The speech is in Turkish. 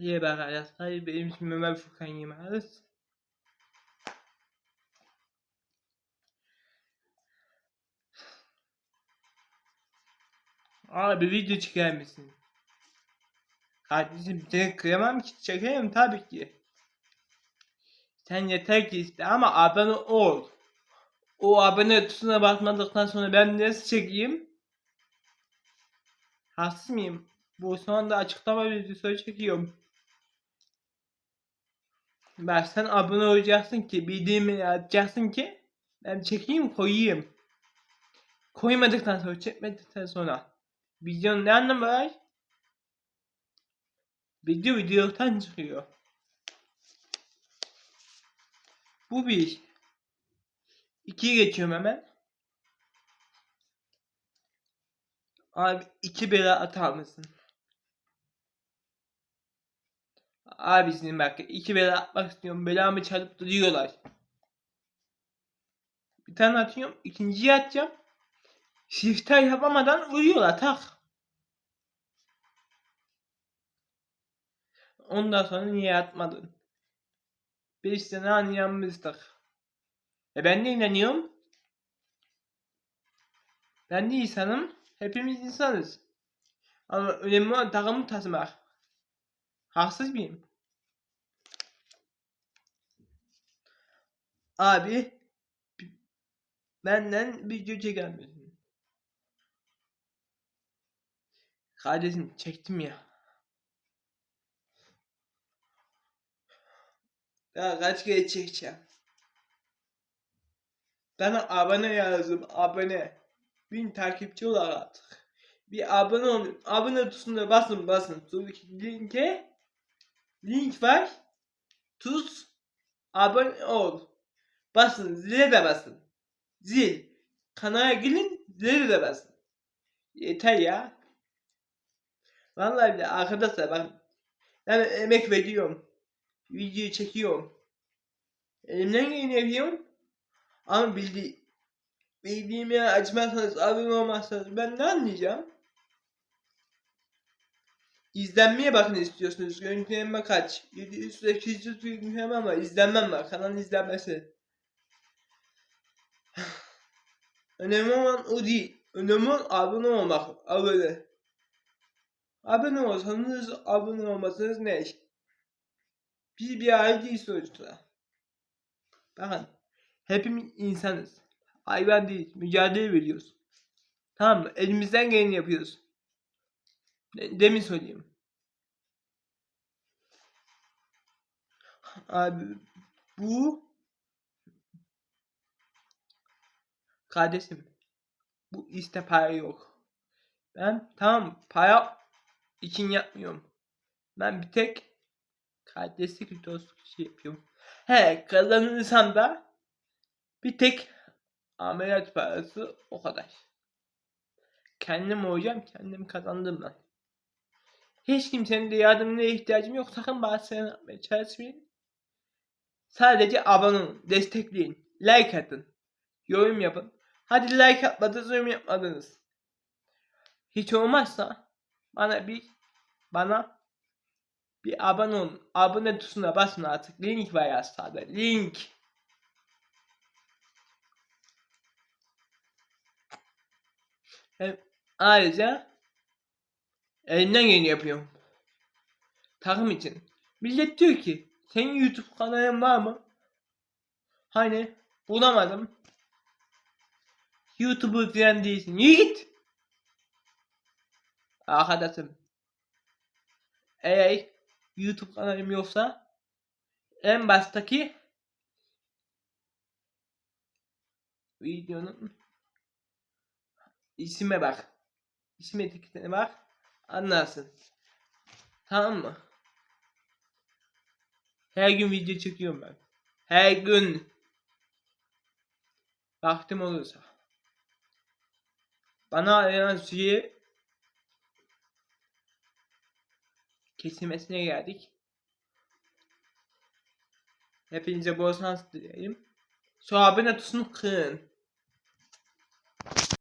İyi bak arkadaşlar benim ismim Ömer Furkan Yılmaz. Abi video çeker misin? Kardeşim seni kıyamam ki çekerim tabii ki. Sen yeter ki iste ama abone ol. O abone tuşuna basmadıktan sonra ben nasıl çekeyim? Haksız mıyım? Bu son anda açıklama videosu çekiyorum. Ben sen abone olacaksın ki bildiğimi yazacaksın ki ben çekeyim koyayım. Koymadıktan sonra çekmedikten sonra videonun ne anlamı var? Video videodan çıkıyor. Bu bir. İkiye geçiyorum hemen. Abi iki bela atar mısın? Abisinin bak iki bela atmak istiyorum. Belamı çalıp duruyorlar. Bir tane atıyorum. ikinciyi atacağım. Shift'e yapamadan vuruyorlar tak. Ondan sonra niye atmadın? Beş sene anlayanmıştık. E ben de inanıyorum. Ben de insanım. Hepimiz insanız. Ama önemli olan takımı tasmak. Haksız mıyım? Abi benden video çeker misin? Kardeşim çektim ya. Daha kaç kere çekeceğim? Ben abone yazdım abone. Bin takipçi olarak artık. Bir abone olun. Abone tuşuna basın basın. Şuradaki linke link var. Tuz abone ol. Basın zile de basın. Zil. Kanala girin zile de basın. Yeter ya. Vallahi bile arkadaşlar bak ben emek veriyorum. Videoyu çekiyorum. Elimden geleni yapıyorum. Ama bildi bildiğimi açmazsanız abone olmazsanız ben ne anlayacağım? İzlenmeye bakın istiyorsunuz. Görüntülenme kaç? 700 800 görüntülenme ama izlenmem var. Kanalın izlenmesi. Önemli olan o değil. Önemli olan abone olmak. Abone. Abone olsanız abone olmasanız ne? Biz bir aile sonuçta. Bakın. Hepimiz insanız. Hayvan değil. Mücadele veriyoruz. Tamam mı? Elimizden geleni yapıyoruz. De- demin söyleyeyim. Abi bu kardeşim bu işte para yok. Ben tamam para için yapmıyorum. Ben bir tek kardeşlik videosu için yapıyorum. He kazanırsam da bir tek ameliyat parası o kadar. Kendim hocam kendim kazandım ben. Hiç kimsenin de yardımına ihtiyacım yok. Sakın bana sen yapmaya çalışmayın. Sadece abone olun, destekleyin, like atın, yorum yapın. Hadi like atmadınız, yorum yapmadınız. Hiç olmazsa bana bir bana bir abone olun. Abone tuşuna basın artık. Link var ya sağda. Link. Hem ayrıca elimden geleni yapıyorum. Takım için. Millet diyor ki senin YouTube kanalın var mı? Hani bulamadım. YouTuber falan değilsin. Git. Arkadaşım. Eğer YouTube kanalım yoksa en baştaki videonun isime bak. İsim etiketine bak. Anlarsın. Tamam mı? Her gün video çekiyorum ben. Her gün. Vaktim olursa. Bana arayan süre kesilmesine geldik. Hepinize bol şans dilerim. Abone tuşunu kırın.